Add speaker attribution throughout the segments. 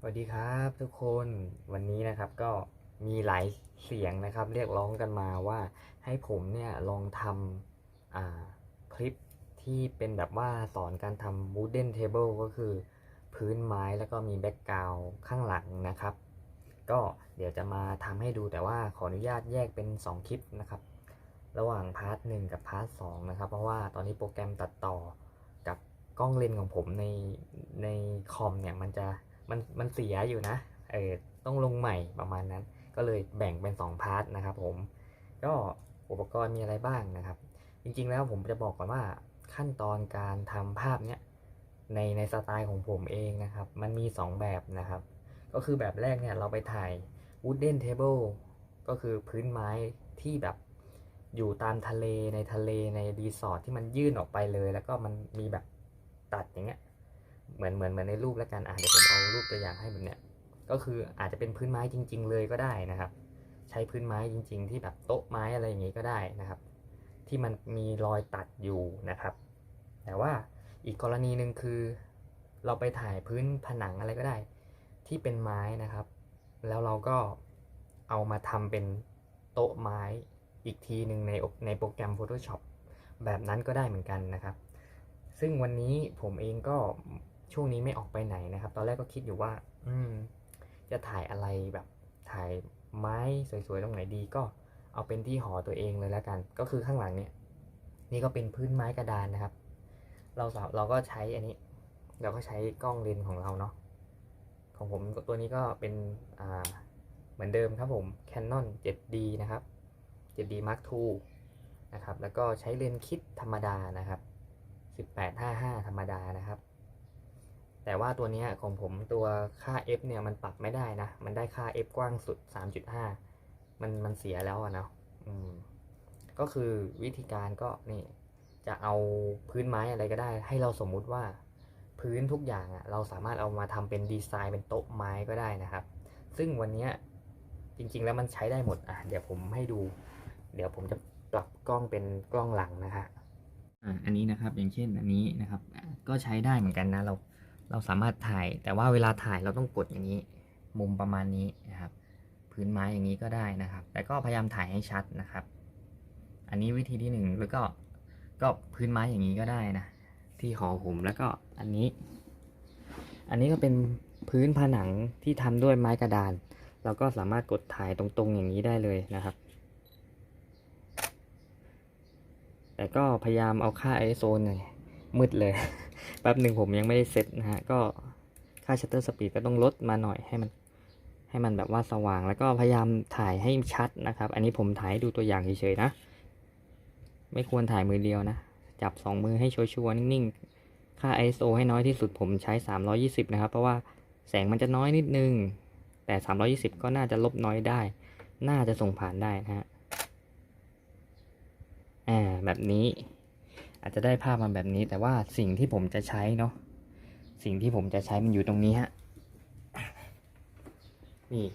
Speaker 1: สวัสดีครับทุกคนวันนี้นะครับก็มีหลายเสียงนะครับ เรียกร้องกันมาว่าให้ผมเนี่ยลองทำคลิปที่เป็นแบบว่าสอนการทำ wooden table ก็คือพื้นไม้แล้วก็มีแบ็กกราวข้างหลังนะครับ ก็เดี๋ยวจะมาทำให้ดูแต่ว่าขออนุญาตแยกเป็น 2 คลิปนะครับ ระหว่างพาร์ทหนึ่งกับพาร์ทสองนะครับ เพราะว่าตอนนี้โปรแกรมตัดต่อกับกล้องเลนของผมในในคอมเนี่ยมันจะ มันมันเสียอยู่นะเออต้องลงใหม่ประมาณนั้น ก็เลยแบ่งเป็น 2 พาร์ทนะครับผม ก็อุปกรณ์มีอะไรบ้างนะครับ จริงๆแล้วผมจะบอกก่อนว่าขั้นตอนการทำภาพเนี้ยในในสไตล์ของผมเองนะครับ มันมี 2 แบบนะครับ ก็คือแบบแรกเนี่ยเราไปถ่าย wooden table ก็คือพื้นไม้ที่แบบอยู่ตามทะเลในทะเลในรีสอร์ทที่มันยื่นออกไปเลย แล้วก็มันมีแบบตัดอย่างเงี้ย เหมือนเหมือนเหมือนในรูปแล้วกันอะเดี๋ยวผมเอารูปตัวอย่างให้แบบเนี้ยก็คืออาจจะเป็นพื้นไม้จริง ๆ เลยก็ได้นะครับ ใช้พื้นไม้จริง ๆ ที่แบบโต๊ะไม้อะไรอย่างงี้ก็ได้นะครับ ที่มันมีรอยตัดอยู่นะครับ แต่ว่าอีกกรณีหนึ่งคือ เราไปถ่ายพื้นผนังอะไรก็ได้ ที่เป็นไม้นะครับ แล้วเราก็เอามาทำเป็นโต๊ะไม้อีกทีหนึ่งในในโปรแกรม Photoshop แบบนั้นก็ได้เหมือนกันนะครับ ซึ่งวันนี้ผมเองก็ ช่วงนี้ไม่ออกไปไหนนะครับ ตอนแรกก็คิดอยู่ว่า อืม จะถ่ายอะไรแบบถ่ายไม้สวยๆตรงไหนดีก็เอาเป็นที่หอตัวเองเลยแล้วกัน ก็คือข้างหลังเนี่ย นี่ก็เป็นพื้นไม้กระดานนะครับ เราสาเราก็ใช้อันนี้ เราก็ใช้กล้องเลนของเราเนาะของผมตัวนี้ก็เป็นอ่าเหมือนเดิมครับผม Canon 7D นะครับ 7D Mark II นะครับ แล้วก็ใช้เลนส์คิดธรรมดานะครับ 1855 ธรรมดานะครับ แต่ว่าตัวนี้ของผมตัวค่า f เนี่ยมันปรับไม่ได้นะ มันได้ค่า f กว้างสุด 3.5 มันมันเสียแล้วอะนะอืมก็คือวิธีการก็นี่จะเอาพื้นไม้อะไรก็ได้ ให้เราสมมุติว่าพื้นทุกอย่างอะเราสามารถเอามาทำเป็นดีไซน์เป็นโต๊ะไม้ก็ได้นะครับ ซึ่งวันนี้จริงๆแล้วมันใช้ได้หมดอะเดี๋ยวผมให้ดู เดี๋ยวผมจะปรับกล้องเป็นกล้องหลังนะฮะอ่าอันนี้นะครับอย่างเช่นอันนี้นะครับ ก็ใช้ได้เหมือนกันนะเรา เราสามารถถ่าย แต่ว่าเวลาถ่ายเราต้องกดอย่างนี้ มุมประมาณนี้นะครับ พื้นไม้อย่างนี้ก็ได้นะครับ แต่ก็พยายามถ่ายให้ชัดนะครับ อันนี้วิธีที่หนึ่งแล้วก็ก็พื้นไม้อย่างนี้ก็ได้นะ ที่หอผมแล้วก็อันนี้ อันนี้ก็เป็นพื้นผนังที่ทำด้วยไม้กระดาน เราก็สามารถกดถ่ายตรงๆอย่างนี้ได้เลยนะครับ แต่ก็พยายามเอาค่า ISO หน่อยมืดเลย แป๊บหนึ่งผมยังไม่ได้เซตนะฮะ ก็ค่า shutter speed ก็ต้องลดมาหน่อยให้มัน ให้มันแบบว่าสว่าง แล้วก็พยายามถ่ายให้ชัดนะครับ อันนี้ผมถ่ายดูตัวอย่างเฉยๆนะ ไม่ควรถ่ายมือเดียวนะ จับสองมือให้ชัวร์ๆนิ่งๆ ค่า ISO ให้น้อยที่สุดผมใช้ 320 นะครับ เพราะว่าแสงมันจะน้อยนิดนึง แต่ 320 ก็น่าจะลบน้อยได้ น่าจะส่งผ่านได้นะฮะ อ่า แบบนี้ อาจจะได้ภาพมาแบบนี้ แต่ว่าสิ่งที่ผมจะใช้เนาะสิ่งที่ผมจะใช้มันอยู่ตรงนี้ฮะนี่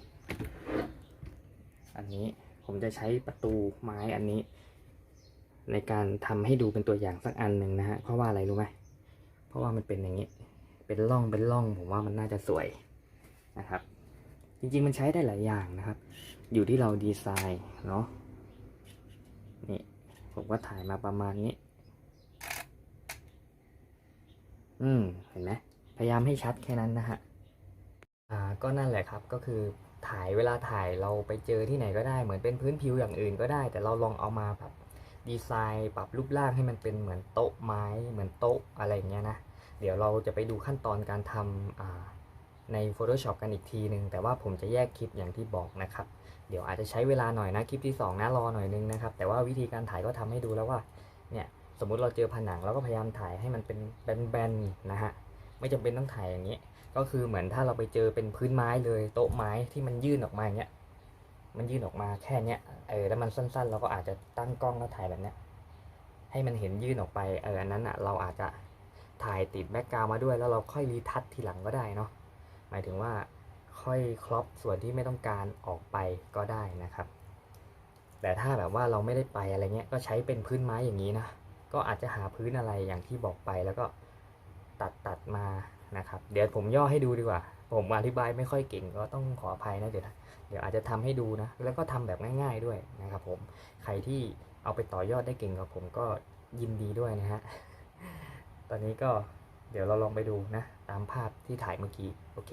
Speaker 1: อันนี้ผมจะใช้ประตูไม้อันนี้ ในการทำให้ดูเป็นตัวอย่างสักอันหนึ่งนะฮะเพราะว่าอะไรรู้ไหมเพราะว่ามันเป็นอย่างนี้ เป็นร่องเป็นร่องผมว่ามันน่าจะสวยนะครับ จริงๆมันใช้ได้หลายอย่างนะครับ อยู่ที่เราดีไซน์เนาะนี่ผมก็ถ่ายมาประมาณนี้ อืมเห็นไหมพยายามให้ชัดแค่นั้นนะฮะอ่าก็นั่นแหละครับก็คือถ่ายเวลาถ่ายเราไปเจอที่ไหนก็ได้เหมือนเป็นพื้นผิวอย่างอื่นก็ได้ แต่เราลองเอามาแบบดีไซน์ปรับรูปร่างให้มันเป็นเหมือนโต๊ะไม้เหมือนโต๊ะอะไรอย่างเงี้ยนะเดี๋ยวเราจะไปดูขั้นตอนการทำอ่าใน Photoshop กันอีกทีหนึ่งแต่ว่าผมจะแยกคลิปอย่างที่บอกนะครับ เดี๋ยวอาจจะใช้เวลาหน่อยนะคลิปที่ 2นะรอหน่อยนึงนะครับ แต่ว่าวิธีการถ่ายก็ทำให้ดูแล้วว่าเนี่ย สมมุติเราเจอผนังเราก็พยายามถ่ายให้มันเป็นแบนๆนะฮะไม่จำเป็นต้องถ่ายอย่างนี้ ก็คือเหมือนถ้าเราไปเจอเป็นพื้นไม้เลยโต๊ะไม้ที่มันยื่นออกมาอย่างเงี้ยมันยื่นออกมาแค่เนี้ยเออแล้วมันสั้นๆ เราก็อาจจะตั้งกล้องแล้วถ่ายแบบเนี้ยให้มันเห็นยื่นออกไปเอออันนั้นอะเราอาจจะถ่ายติดแบ็กกราวมาด้วยแล้วเราค่อยรีทัชทีหลังก็ได้เนาะหมายถึงว่าค่อยครอปส่วนที่ไม่ต้องการออกไปก็ได้นะครับ แต่ถ้าแบบว่าเราไม่ได้ไปอะไรเงี้ยก็ใช้เป็นพื้นไม้อย่างนี้นะ ก็อาจจะหาพื้นอะไรอย่างที่บอกไปแล้วก็ตัดตัดมานะครับ เดี๋ยวผมย่อให้ดูดีกว่า ผมอธิบายไม่ค่อยเก่งก็ต้องขออภัยนะเดี๋ยวนะเดี๋ยวอาจจะทำให้ดูนะ แล้วก็ทำแบบง่าย ๆด้วยนะครับผมใครที่เอาไปต่อยอดได้เก่งกับผมก็ยินดีด้วยนะฮะตอนนี้ก็เดี๋ยวเราลองไปดูนะ ตามภาพที่ถ่ายเมื่อกี้ โอเค